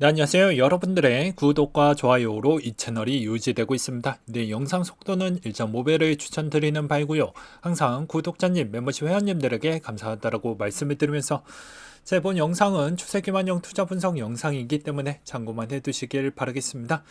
네, 안녕하세요. 여러분들의 구독과 좋아요로 이 채널이 유지되고 있습니다. 네, 영상 속도는 1.5배를 추천드리는 바이고요. 항상 구독자님, 멤버십 회원님들에게 감사하다라고 말씀을 드리면서 제본 영상은 추세기만형 투자 분석 영상이기 때문에 참고만 해두시길 바라겠습니다.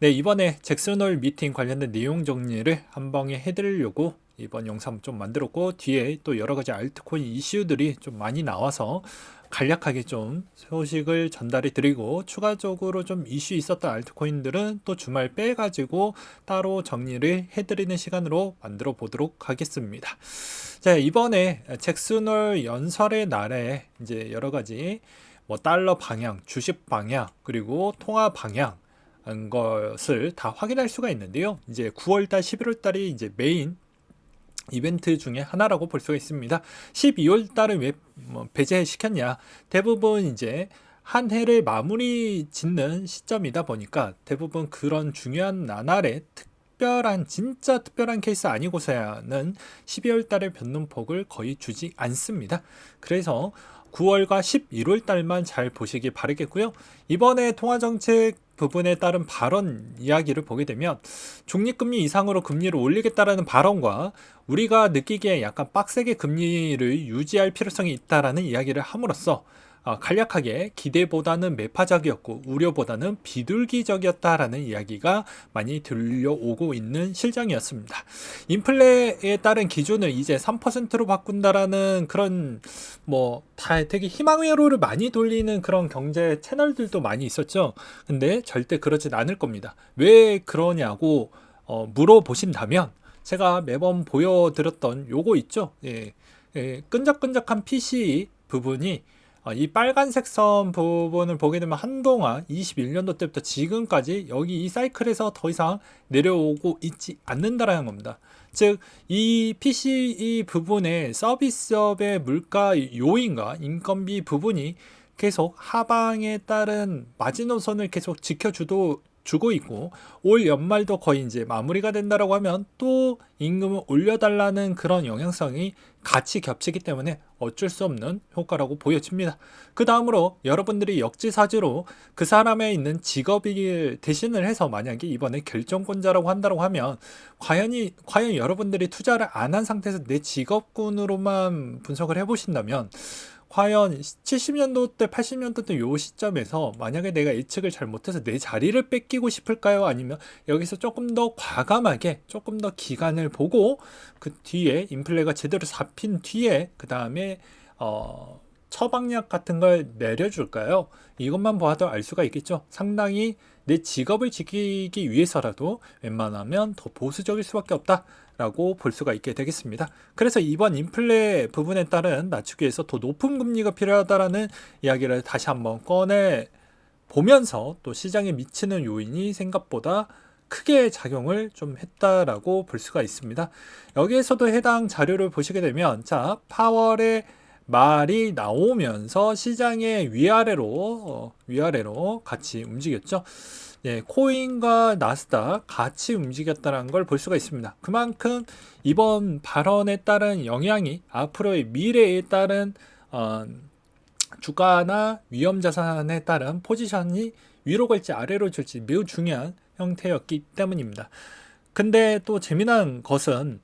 네, 이번에 잭슨홀 미팅 관련된 내용 정리를 한 방에 해드리려고 이번 영상 좀 만들었고 뒤에 또 여러 가지 알트코인 이슈들이 좀 많이 나와서 간략하게 좀 소식을 전달해 드리고 추가적으로 좀 이슈 있었던 알트코인들은 또 주말 빼 가지고 따로 정리를 해 드리는 시간으로 만들어 보도록 하겠습니다. 자, 이번에 잭슨홀 연설의 날에 이제 여러 가지 뭐 달러 방향, 주식 방향, 그리고 통화 방향, 것을 다 확인할 수가 있는데요. 이제 9월달, 11월달이 이제 메인 이벤트 중에 하나라고 볼 수가 있습니다. 12월 달은 왜뭐 배제시켰냐? 대부분 이제 한 해를 마무리 짓는 시점이다 보니까 대부분 그런 중요한 나날에 특별한 진짜 특별한 케이스 아니고서야는 12월 달에 변동 폭을 거의 주지 않습니다. 그래서 9월과 11월 달만 잘 보시기 바라겠고요. 이번에 통화정책 부분에 따른 발언 이야기를 보게 되면 중립금리 이상으로 금리를 올리겠다라는 발언과 우리가 느끼기에 약간 빡세게 금리를 유지할 필요성이 있다라는 이야기를 함으로써 어, 간략하게 기대보다는 매파적이었고 우려보다는 비둘기적이었다라는 이야기가 많이 들려오고 있는 실정이었습니다. 인플레에 따른 기준을 이제 3%로 바꾼다라는 그런 뭐 다 되게 희망회로를 많이 돌리는 그런 경제 채널들도 많이 있었죠. 근데 절대 그러진 않을 겁니다. 왜 그러냐고 어, 물어보신다면 제가 매번 보여드렸던 요거 있죠. 예, 예, 끈적끈적한 PC 부분이 어, 이 빨간색 선 부분을 보게 되면 한동안 21년도 때부터 지금까지 여기 이 사이클에서 더 이상 내려오고 있지 않는다라는 겁니다. 즉, 이 PCE 부분의 서비스업의 물가 요인과 인건비 부분이 계속 하방에 따른 마지노선을 계속 지켜주도 주고 있고 올 연말도 거의 이제 마무리가 된다라고 하면 또 임금을 올려달라는 그런 영향성이 같이 겹치기 때문에 어쩔 수 없는 효과라고 보여집니다. 그 다음으로 여러분들이 역지사지로 그 사람의 있는 직업이 대신을 해서 만약에 이번에 결정권자라고 한다고 하면 과연이 과연 여러분들이 투자를 안 한 상태에서 내 직업군으로만 분석을 해보신다면 과연 70년도 때, 80년도 때 요 시점에서 만약에 내가 예측을 잘 못해서 내 자리를 뺏기고 싶을까요? 아니면 여기서 조금 더 과감하게 조금 더 기간을 보고 그 뒤에 인플레가 제대로 잡힌 뒤에 그 다음에 어 처방약 같은 걸 내려줄까요? 이것만 보아도 알 수가 있겠죠. 상당히 내 직업을 지키기 위해서라도 웬만하면 더 보수적일 수밖에 없다. 라고 볼 수가 있게 되겠습니다. 그래서 이번 인플레 부분에 따른 낮추기 위해서 더 높은 금리가 필요하다라는 이야기를 다시 한번 꺼내 보면서 또 시장에 미치는 요인이 생각보다 크게 작용을 좀 했다라고 볼 수가 있습니다. 여기에서도 해당 자료를 보시게 되면 자, 파월의 말이 나오면서 시장의 위아래로 어, 위아래로 같이 움직였죠. 예, 코인과 나스닥 같이 움직였다는 걸 볼 수가 있습니다. 그만큼 이번 발언에 따른 영향이 앞으로의 미래에 따른 어, 주가나 위험 자산에 따른 포지션이 위로 갈지 아래로 줄지 매우 중요한 형태였기 때문입니다. 근데 또 재미난 것은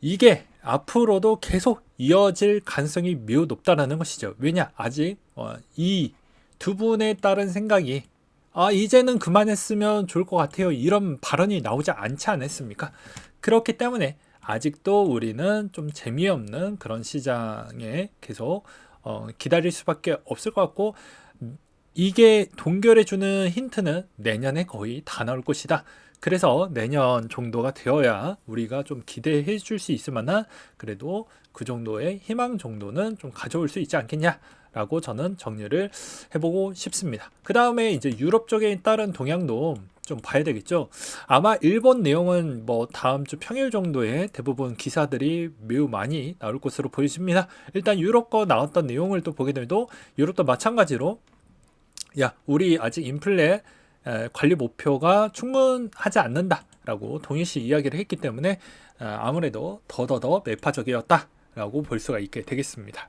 이게 앞으로도 계속 이어질 가능성이 매우 높다는 것이죠. 왜냐? 아직 어, 이두 분에 따른 생각이 아, 이제는 그만했으면 좋을 것 같아요. 이런 발언이 나오지 않지 않았습니까? 그렇기 때문에 아직도 우리는 좀 재미없는 그런 시장에 계속 어, 기다릴 수밖에 없을 것 같고 이게 동결해주는 힌트는 내년에 거의 다 나올 것이다. 그래서 내년 정도가 되어야 우리가 좀 기대해 줄 수 있을 만한 그래도 그 정도의 희망 정도는 좀 가져올 수 있지 않겠냐. 라고 저는 정리를 해보고 싶습니다. 그 다음에 이제 유럽 쪽에 따른 동향도 좀 봐야 되겠죠. 아마 일본 내용은 뭐 다음 주 평일 정도에 대부분 기사들이 매우 많이 나올 것으로 보여집니다. 일단 유럽 거 나왔던 내용을 또 보게 되도 유럽도 마찬가지로 야 우리 아직 인플레 관리 목표가 충분하지 않는다라고 동일시 이야기를 했기 때문에 아무래도 더더더 매파적이었다라고 볼 수가 있게 되겠습니다.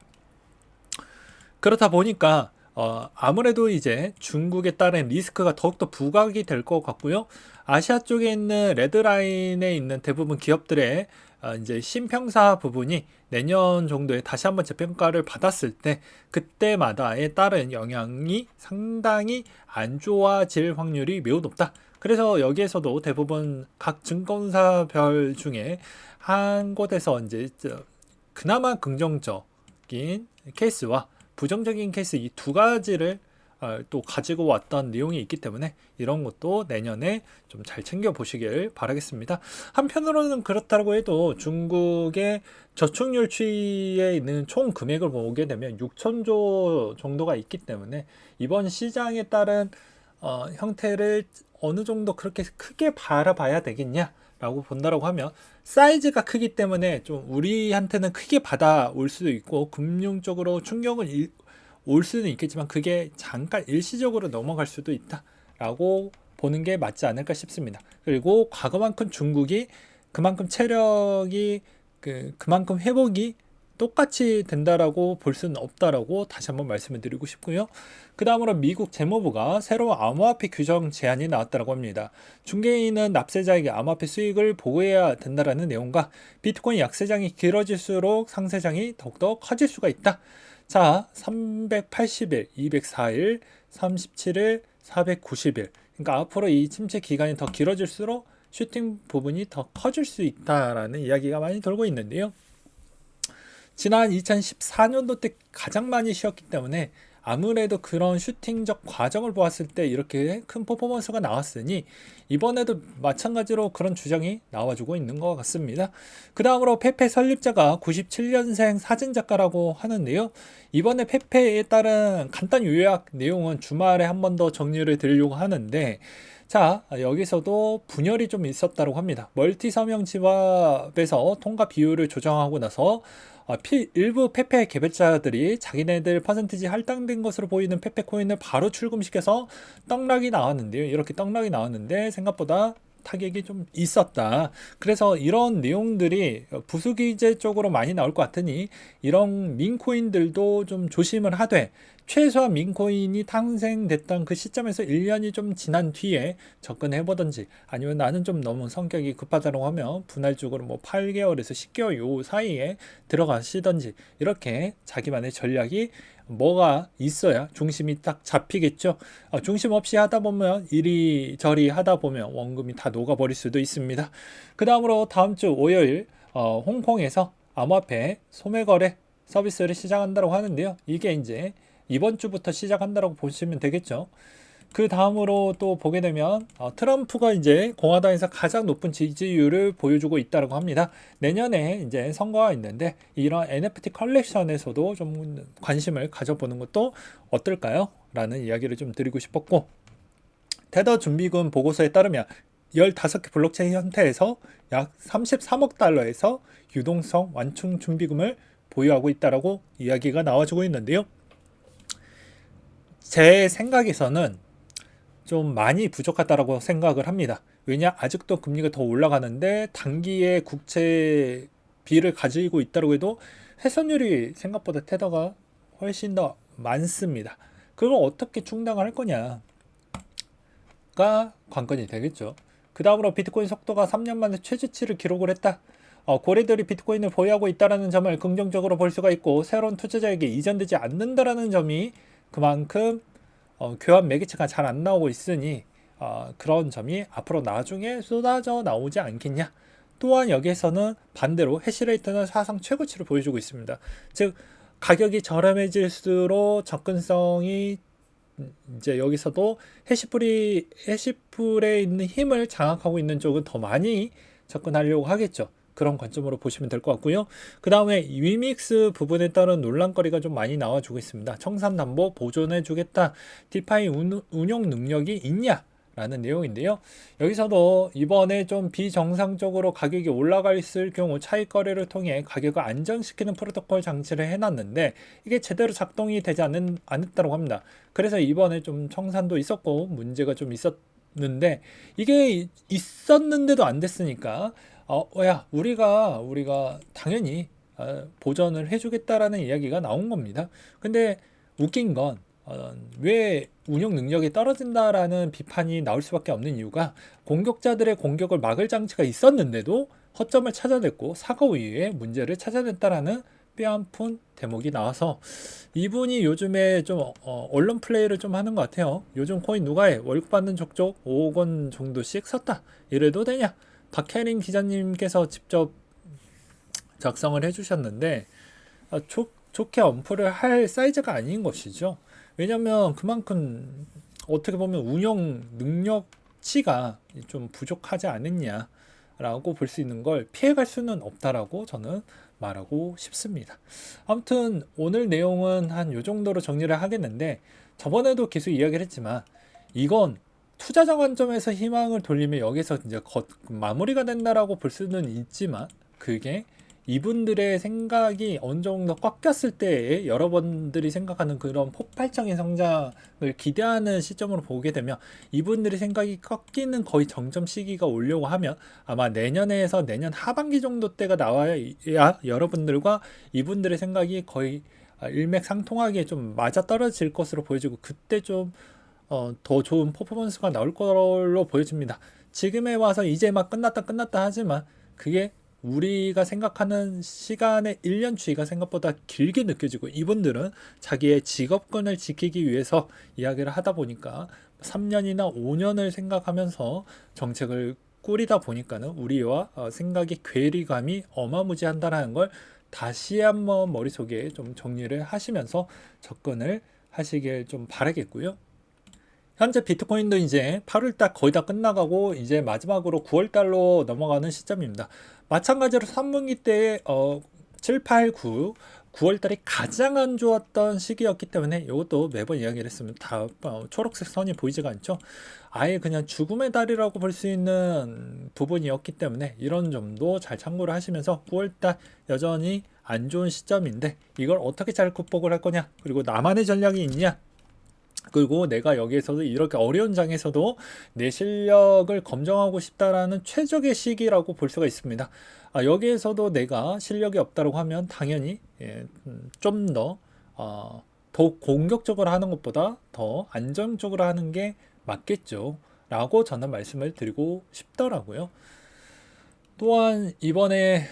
그렇다 보니까 어, 아무래도 이제 중국에 따른 리스크가 더욱더 부각이 될 것 같고요. 아시아 쪽에 있는 레드라인에 있는 대부분 기업들의 어, 이제 신평사 부분이 내년 정도에 다시 한번 재평가를 받았을 때 그때마다에 따른 영향이 상당히 안 좋아질 확률이 매우 높다. 그래서 여기에서도 대부분 각 증권사별 중에 한 곳에서 이제 저 그나마 긍정적인 케이스와 부정적인 케이스 이 두 가지를 어, 또 가지고 왔던 내용이 있기 때문에 이런 것도 내년에 좀 잘 챙겨 보시길 바라겠습니다. 한편으로는 그렇다고 해도 중국의 저축률 추이에 있는 총 금액을 보게 되면 6천조 정도가 있기 때문에 이번 시장에 따른 어, 형태를 어느 정도 그렇게 크게 바라봐야 되겠냐 라고 본다라고 하면 사이즈가 크기 때문에 좀 우리한테는 크게 받아올 수도 있고 금융적으로 충격을 일, 올 수는 있겠지만 그게 잠깐 일시적으로 넘어갈 수도 있다라고 보는 게 맞지 않을까 싶습니다. 그리고 과거만큼 중국이 그만큼 체력이 그 그만큼 회복이 똑같이 된다라고 볼 수는 없다라고 다시 한번 말씀을 드리고 싶고요. 그 다음으로 미국 재무부가 새로운 암호화폐 규정 제안이 나왔다고 합니다. 중개인은 납세자에게 암호화폐 수익을 보고해야 된다라는 내용과 비트코인 약세장이 길어질수록 상세장이 더욱더 커질 수가 있다. 자, 380일, 204일, 37일, 490일. 그러니까 앞으로 이 침체 기간이 더 길어질수록 슈팅 부분이 더 커질 수 있다라는 이야기가 많이 돌고 있는데요. 지난 2014년도 때 가장 많이 쉬었기 때문에 아무래도 그런 슈팅적 과정을 보았을 때 이렇게 큰 퍼포먼스가 나왔으니 이번에도 마찬가지로 그런 주장이 나와주고 있는 것 같습니다. 그 다음으로 페페 설립자가 97년생 사진작가라고 하는데요. 이번에 페페에 따른 간단 요약 내용은 주말에 한 번 더 정리를 드리려고 하는데 자, 여기서도 분열이 좀 있었다고 합니다. 멀티 서명 집합에서 통과 비율을 조정하고 나서 어, 일부 페페 개발자들이 자기네들 퍼센티지 할당된 것으로 보이는 페페 코인을 바로 출금시켜서 떡락이 나왔는데요. 이렇게 떡락이 나왔는데 생각보다 타격이 좀 있었다. 그래서 이런 내용들이 부수기재 쪽으로 많이 나올 것 같으니 이런 민코인들도 좀 조심을 하되 최소한 민코인이 탄생됐던 그 시점에서 1년이 좀 지난 뒤에 접근해 보든지 아니면 나는 좀 너무 성격이 급하다고 하면 분할적으로 뭐 8개월에서 10개월 요 사이에 들어가시든지 이렇게 자기만의 전략이 뭐가 있어야 중심이 딱 잡히겠죠. 어, 중심 없이 하다 보면 이리저리 하다 보면 원금이 다 녹아버릴 수도 있습니다. 그 다음으로 다음 주 월요일 어, 홍콩에서 암호화폐 소매거래 서비스를 시작한다고 하는데요. 이게 이제 이번 주부터 시작한다고 보시면 되겠죠. 그 다음으로 또 보게 되면 어, 트럼프가 이제 공화당에서 가장 높은 지지율을 보여주고 있다고 합니다. 내년에 이제 선거가 있는데 이런 NFT 컬렉션에서도 좀 관심을 가져보는 것도 어떨까요? 라는 이야기를 좀 드리고 싶었고 테더 준비금 보고서에 따르면 15개 블록체인 형태에서 약 33억 달러에서 유동성 완충 준비금을 보유하고 있다라고 이야기가 나와주고 있는데요. 제 생각에서는 좀 많이 부족하다라고 생각을 합니다. 왜냐 아직도 금리가 더 올라가는데 단기에 국채 비를 가지고 있다고 해도 회선율이 생각보다 테더가 훨씬 더 많습니다. 그걸 어떻게 충당을 할 거냐가 관건이 되겠죠. 그 다음으로 비트코인 속도가 3년 만에 최저치를 기록을 했다. 어, 고래들이 비트코인을 보유하고 있다는 점을 긍정적으로 볼 수가 있고 새로운 투자자에게 이전되지 않는다라는 점이 그만큼 어, 교환 매개체가 잘 안 나오고 있으니 어, 그런 점이 앞으로 나중에 쏟아져 나오지 않겠냐. 또한 여기에서는 반대로 해시레이트는 사상 최고치를 보여주고 있습니다. 즉 가격이 저렴해질수록 접근성이 이제 여기서도 해시풀이 해시풀에 있는 힘을 장악하고 있는 쪽은 더 많이 접근하려고 하겠죠. 그런 관점으로 보시면 될 것 같고요. 그 다음에 위믹스 부분에 따른 논란거리가 좀 많이 나와주고 있습니다. 청산담보 보존해주겠다. 디파이 운영 능력이 있냐? 라는 내용인데요. 여기서도 이번에 좀 비정상적으로 가격이 올라가 있을 경우 차익 거래를 통해 가격을 안정시키는 프로토콜 장치를 해놨는데 이게 제대로 작동이 되지 않는, 않았다고 합니다. 그래서 이번에 좀 청산도 있었고 문제가 좀 있었는데 이게 있었는데도 안 됐으니까 어, 야, 우리가, 우리가 당연히 어, 보전을 해주겠다라는 이야기가 나온 겁니다. 근데 웃긴 건, 어, 왜 운영 능력이 떨어진다라는 비판이 나올 수밖에 없는 이유가 공격자들의 공격을 막을 장치가 있었는데도 허점을 찾아냈고 사고 이후에 문제를 찾아냈다라는 뼈아픈 대목이 나와서 이분이 요즘에 좀 어, 언론 플레이를 좀 하는 것 같아요. 요즘 코인 누가 해? 월급 받는 족족 5억 원 정도씩 썼다. 이래도 되냐? 박혜린 기자님께서 직접 작성을 해주셨는데 아, 좋, 좋게 언플을 할 사이즈가 아닌 것이죠. 왜냐하면 그만큼 어떻게 보면 운영 능력치가 좀 부족하지 않느냐라고 볼 수 있는 걸 피해갈 수는 없다라고 저는 말하고 싶습니다. 아무튼 오늘 내용은 한 요 정도로 정리를 하겠는데 저번에도 계속 이야기를 했지만 이건 투자자 관점에서 희망을 돌리면 여기서 이제 거, 마무리가 된다라고 볼 수는 있지만 그게 이분들의 생각이 어느 정도 꺾였을 때에 여러분들이 생각하는 그런 폭발적인 성장을 기대하는 시점으로 보게 되면 이분들의 생각이 꺾이는 거의 정점 시기가 오려고 하면 아마 내년에서 내년 하반기 정도 때가 나와야 여러분들과 이분들의 생각이 거의 일맥상통하게 좀 맞아 떨어질 것으로 보여지고 그때 좀 어, 더 좋은 퍼포먼스가 나올 걸로 보여집니다. 지금에 와서 이제 막 끝났다 끝났다 하지만 그게 우리가 생각하는 시간의 1년 추이가 생각보다 길게 느껴지고 이분들은 자기의 직업권을 지키기 위해서 이야기를 하다 보니까 3년이나 5년을 생각하면서 정책을 꾸리다 보니까는 우리와 어, 생각의 괴리감이 어마무지한다라는 걸 다시 한번 머릿속에 좀 정리를 하시면서 접근을 하시길 좀 바라겠고요. 현재 비트코인도 이제 8월달 거의 다 끝나가고 이제 마지막으로 9월달로 넘어가는 시점입니다. 마찬가지로 3분기 때 어, 7, 8, 9 9월달이 가장 안 좋았던 시기였기 때문에 이것도 매번 이야기를 했으면 다 어, 초록색 선이 보이지가 않죠. 아예 그냥 죽음의 달이라고 볼 수 있는 부분이었기 때문에 이런 점도 잘 참고를 하시면서 9월달 여전히 안 좋은 시점인데 이걸 어떻게 잘 극복을 할 거냐 그리고 나만의 전략이 있냐 그리고 내가 여기에서도 이렇게 어려운 장에서도 내 실력을 검증하고 싶다라는 최적의 시기라고 볼 수가 있습니다. 아, 여기에서도 내가 실력이 없다고 하면 당연히 예, 음, 좀더 어, 더 공격적으로 하는 것보다 더 안정적으로 하는 게 맞겠죠. 라고 저는 말씀을 드리고 싶더라고요. 또한 이번에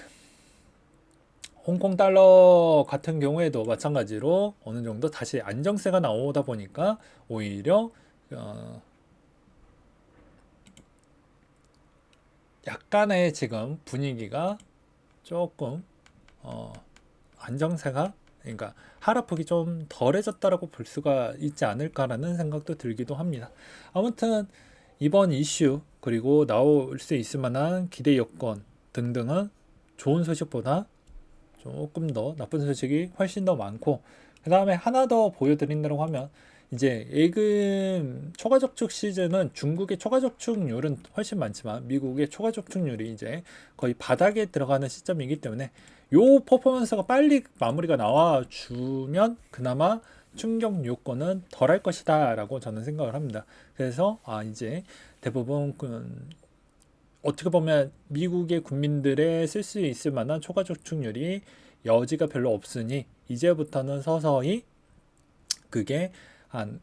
홍콩 달러 같은 경우에도 마찬가지로 어느 정도 다시 안정세가 나오다 보니까 오히려 어 약간의 지금 분위기가 조금 어 안정세가 그러니까 하락폭이 좀 덜해졌다라고 볼 수가 있지 않을까라는 생각도 들기도 합니다. 아무튼 이번 이슈 그리고 나올 수 있을 만한 기대 여건 등등은 좋은 소식보다 조금 더 나쁜 소식이 훨씬 더 많고 그 다음에 하나 더 보여드린다고 하면 이제 예금 초과 적축 시즌은 중국의 초과 적축률은 훨씬 많지만 미국의 초과 적축률이 이제 거의 바닥에 들어가는 시점이기 때문에 요 퍼포먼스가 빨리 마무리가 나와 주면 그나마 충격 요건은 덜할 것이다 라고 저는 생각을 합니다. 그래서 아 이제 대부분 그 어떻게 보면 미국의 국민들의 쓸 수 있을 만한 초과 저축률이 여지가 별로 없으니 이제부터는 서서히 그게 한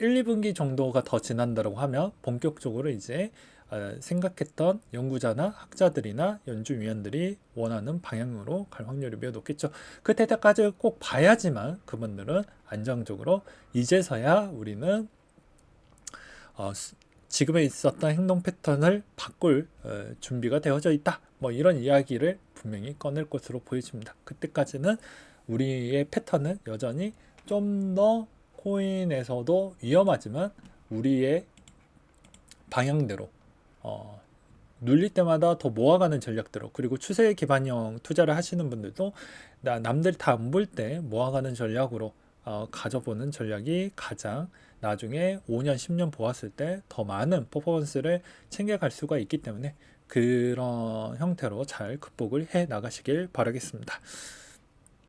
1, 2분기 정도가 더 지난다고 하면 본격적으로 이제 어, 생각했던 연구자나 학자들이나 연주위원들이 원하는 방향으로 갈 확률이 매우 높겠죠. 그때까지 꼭 봐야지만 그분들은 안정적으로 이제서야 우리는 어, 지금에 있었던 행동 패턴을 바꿀 어, 준비가 되어져 있다. 뭐 이런 이야기를 분명히 꺼낼 것으로 보여집니다. 그때까지는 우리의 패턴은 여전히 좀 더 코인에서도 위험하지만 우리의 방향대로 어, 눌릴 때마다 더 모아가는 전략대로 그리고 추세 기반형 투자를 하시는 분들도 남들이 다안 볼 때 모아가는 전략으로 어, 가져보는 전략이 가장 나중에 5년, 10년 보았을 때 더 많은 퍼포먼스를 챙겨갈 수가 있기 때문에 그런 형태로 잘 극복을 해 나가시길 바라겠습니다.